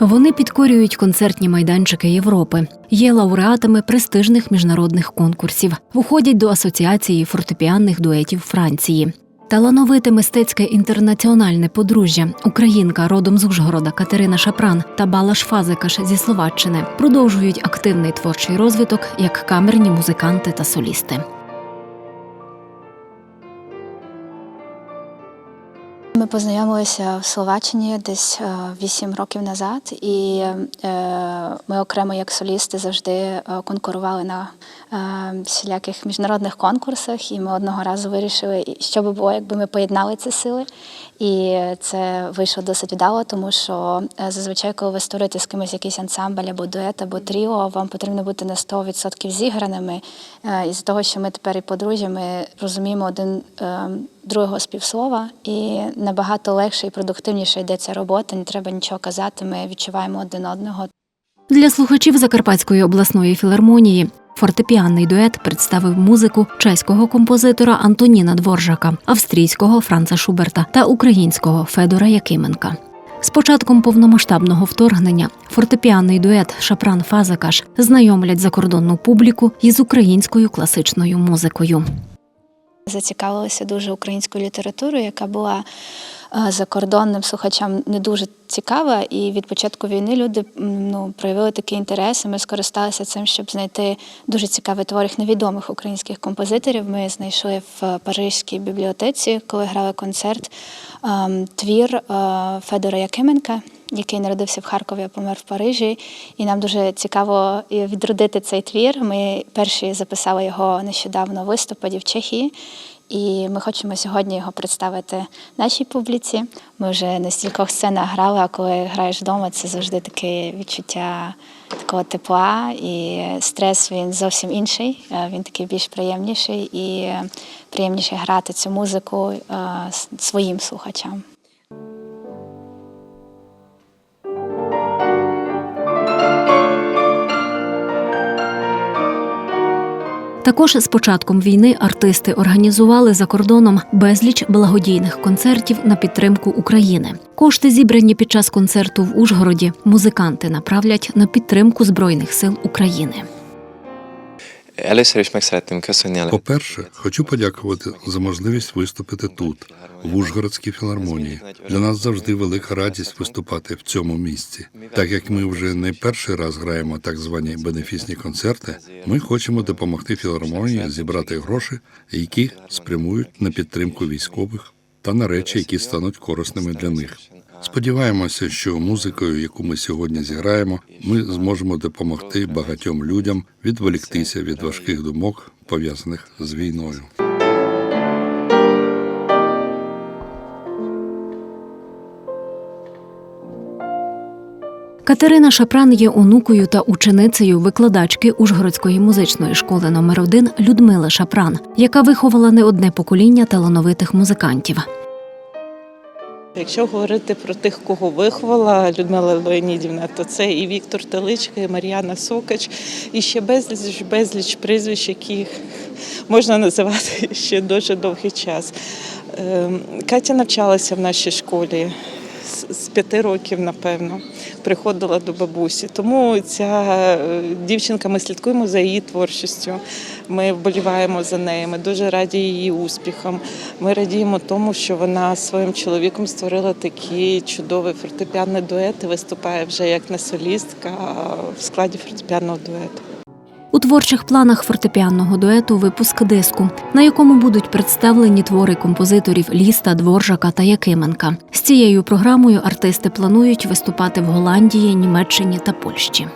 Вони підкорюють концертні майданчики Європи, є лауреатами престижних міжнародних конкурсів, входять до асоціації фортепіанних дуетів Франції. Талановите мистецьке інтернаціональне подружжя, українка родом з Ужгорода Катерина Шапран та Балаш Фазикаш зі Словаччини продовжують активний творчий розвиток як камерні музиканти та солісти. Ми познайомилися в Словаччині десь е, вісім років назад, і е, ми окремо як солісти завжди е, конкурували на всіляких міжнародних конкурсах. І ми одного разу вирішили, що би було, якби ми поєднали ці сили. І це вийшло досить вдало, тому що зазвичай, коли ви створюєте з кимось якийсь ансамбль або дует, або тріо, вам потрібно бути на 100% зіграними. І з того, що ми тепер і подружжя, ми розуміємо один е, другого співслова, і набагато легше і продуктивніше йде ця робота. Не треба нічого казати. Ми відчуваємо один одного. Для слухачів Закарпатської обласної філармонії фортепіанний дует представив музику чеського композитора Антоніна Дворжака, австрійського Франца Шуберта та українського Федора Якименка. З початком повномасштабного вторгнення фортепіанний дует Шапран Фазакаш знайомлять закордонну публіку із українською класичною музикою. Зацікавилися дуже українською літературою, яка була е, закордонним слухачам не дуже цікава. І від початку війни люди ну, проявили такий інтерес. і Ми скористалися цим, щоб знайти дуже цікавий твор їх невідомих українських композиторів. Ми знайшли в Паризькій бібліотеці, коли грали концерт, ем, твір е, Федора Якименка. Який народився в Харкові, а помер в Парижі, і нам дуже цікаво відродити цей твір. Ми перші записали його нещодавно в листопаді в Чехії, і ми хочемо сьогодні його представити нашій публіці. Ми вже на стількох сценах грали, а коли граєш вдома, це завжди таке відчуття такого тепла, і стрес він зовсім інший. е, Він такий більш приємніший і е, приємніше грати цю музику е, своїм слухачам. Також з початком війни артисти організували за кордоном безліч благодійних концертів на підтримку України. Кошти, зібрані під час концерту в Ужгороді, музиканти направлять на підтримку збройних сил України. По-перше, хочу подякувати за можливість виступити тут, в Ужгородській філармонії. Для нас завжди велика радість виступати в цьому місці. Так як ми вже не перший раз граємо так звані бенефісні концерти, ми хочемо допомогти філармонії зібрати гроші, які спрямують на підтримку військових та на речі, які стануть корисними для них. Сподіваємося, що музикою, яку ми сьогодні зіграємо, ми зможемо допомогти багатьом людям відволіктися від важких думок, пов'язаних з війною. Катерина Шапран є онукою та ученицею викладачки Ужгородської музичної школи номер 1 Людмили Шапран, яка виховала не одне покоління талановитих музикантів. Якщо говорити про тих, кого виховала Людмила Леонідівна, то це і Віктор Теличка, і Мар'яна Сокач, і ще безліч безліч прізвищ, яких можна називати ще дуже довгий час. Ем, Катя навчалася в нашій школі з- п'яти років, напевно, приходила до бабусі. Тому ця е, дівчинка, ми слідкуємо за її творчістю. Ми вболіваємо за нею. Ми дуже раді її успіхам. Ми радіємо тому, що вона своїм чоловіком створила такий чудовий фортепіанний дует і виступає вже як не солістка а в складі фортепіанного дуету. У творчих планах фортепіанного дуету випуск диску, на якому будуть представлені твори композиторів Ліста, Дворжака та Якименка. З цією програмою артисти планують виступати в Голландії, Німеччині та Польщі.